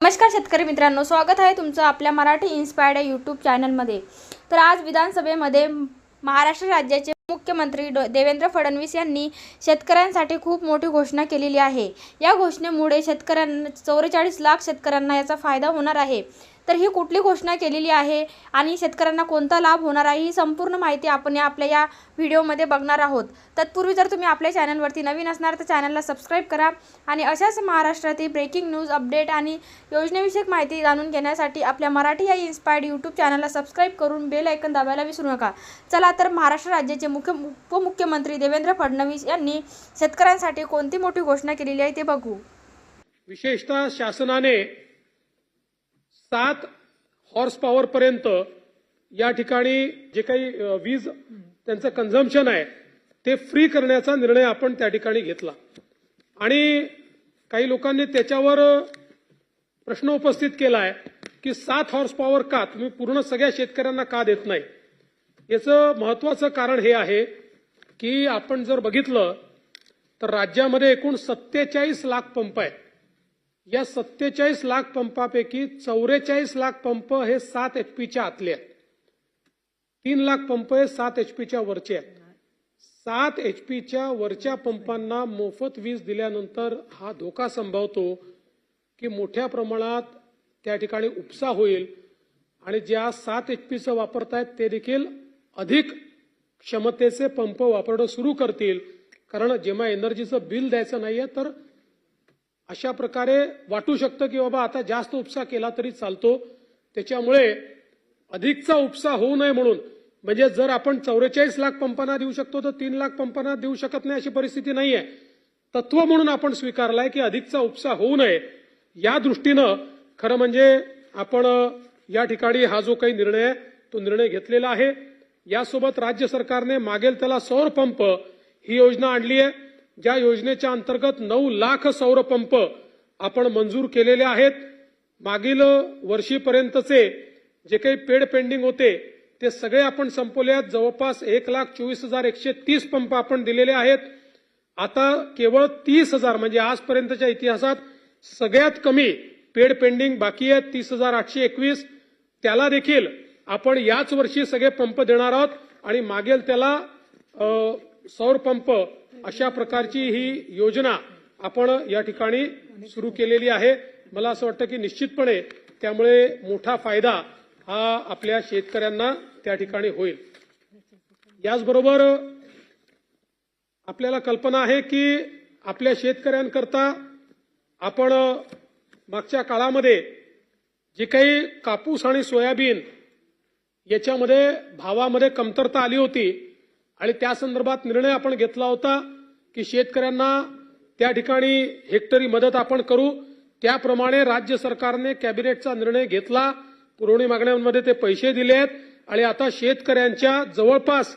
नमस्कार शेतकरी मित्रांनो स्वागत आहे तुमचं आपल्या मराठी इन्स्पायर्ड या यूट्यूब चॅनलमध्ये तर आज विधानसभेमध्ये महाराष्ट्र राज्याचे मुख्यमंत्री देवेंद्र फडणवीस यांनी शेतकऱ्यांसाठी खूप मोठी घोषणा केलेली आहे. या घोषणेमुळे शेतकऱ्यांना चौवेचाळीस लाख शेतकऱ्यांना याचा फायदा होणार आहे. तर ही कुठली घोषणा केलेली आहे आणि शेतकऱ्यांना कोणता लाभ होणार आहे ही संपूर्ण माहिती आपण या आपल्या या व्हिडिओमध्ये बघणार आहोत. तत्पूर्वी जर तुम्ही आपल्या चॅनलवरती नवीन असणार तर चॅनलला सबस्क्राईब करा आणि अशाच महाराष्ट्रातील ब्रेकिंग न्यूज अपडेट आणि योजनेविषयक माहिती जाणून घेण्यासाठी आपल्या मराठी या इन्स्पायर्ड यूट्यूब चॅनलला सबस्क्राईब करून बेल ऐकन दाबायला विसरू नका. चला तर महाराष्ट्र राज्याचे मुख्य उपमुख्यमंत्री देवेंद्र फडणवीस यांनी शेतकऱ्यांसाठी कोणती मोठी घोषणा केलेली आहे ते बघू. विशेषतः शासनाने सात हॉर्स पॉवर पर्यंत या ठिकाणी जे काही वीज त्यांचं कन्झम्पशन आहे ते फ्री करण्याचा निर्णय आपण त्या ठिकाणी घेतला. आणि काही लोकांनी त्याच्यावर प्रश्न उपस्थित केला आहे की सात हॉर्स पॉवर का? तुम्ही पूर्ण सगळ्या शेतकऱ्यांना का देत नाही? याचं महत्वाचं कारण हे आहे की आपण जर बघितलं तर राज्यामध्ये एकूण सत्तेचाळीस लाख पंप आहेत. या सत्तेचाळीस लाख पंपापैकी चौवेचाळीस लाख पंप हे सात एच पीच्या आतले आहेत. तीन लाख पंप हे सात एच पीच्या वरचे आहेत. सात एच पीच्या वरच्या पंपांना मोफत वीज दिल्यानंतर हा धोका संभवतो की मोठ्या प्रमाणात त्या ठिकाणी उपसा होईल आणि ज्या सात एच पीचं वापरतायत ते देखील अधिक क्षमतेचे पंप वापरणं सुरू करतील. कारण जेव्हा एनर्जीचं बिल द्यायचं नाहीये तर अशा प्रकारे वाटू शकतं की बाबा आता जास्त उपसा केला तरी चालतो. त्याच्यामुळे अधिकचा उपसा होऊ नये म्हणून. म्हणजे जर आपण चौवेचाळीस लाख पंपांना देऊ शकतो तर तीन लाख पंपांना देऊ शकत नाही अशी परिस्थिती नाही आहे तत्व म्हणून आपण स्वीकारलाय की अधिकचा उपसा होऊ नये. या दृष्टीनं खरं म्हणजे आपण या ठिकाणी हा जो काही निर्णय आहे तो निर्णय घेतलेला आहे. यासोबत राज्य सरकारने मागेल त्याला सौर पंप ही योजना आणली आहे. ज्या योजनेच्या अंतर्गत नऊ लाख सौर पंप आपण मंजूर केलेले आहेत मागील वर्षीपर्यंतचे जे काही पेड पेंडिंग होते ते सगळे आपण संपवले आहेत. जवळपास एक लाख चोवीस हजार एकशे तीस पंप आपण दिलेले आहेत. आता केवळ तीस हजार म्हणजे आजपर्यंतच्या इतिहासात सगळ्यात कमी पेड पेंडिंग बाकी आहे तीस हजार आठशे एकवीस. त्याला देखील आपण याच वर्षी सगळे पंप देणार आहोत आणि मागेल त्याला सौर पंप अशा प्रकारची ही योजना आपण या ठिकाणी सुरू केलेली आहे. मला असं वाटतं की निश्चितपणे त्यामुळे मोठा फायदा हा आपल्या शेतकऱ्यांना त्या ठिकाणी होईल. याचबरोबर आपल्याला कल्पना आहे की आपल्या शेतकऱ्यांकरता आपण मागच्या काळामध्ये जे काही कापूस आणि सोयाबीन याच्यामध्ये भावामध्ये कमतरता आली होती आणि त्या संदर्भात निर्णय आपण घेतला होता की शेतकऱ्यांना त्या ठिकाणी हेक्टरी मदत आपण करू. त्याप्रमाणे राज्य सरकारने कॅबिनेटचा निर्णय घेतला. पुरवणी मागण्यांमध्ये ते पैसे दिले आहेत आणि आता शेतकऱ्यांच्या जवळपास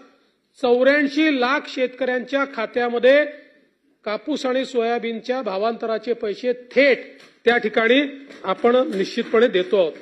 चौऱ्याऐंशी लाख शेतकऱ्यांच्या खात्यामध्ये कापूस आणि सोयाबीनच्या भावांतराचे पैसे थेट त्या ठिकाणी आपण निश्चितपणे देतो आहोत.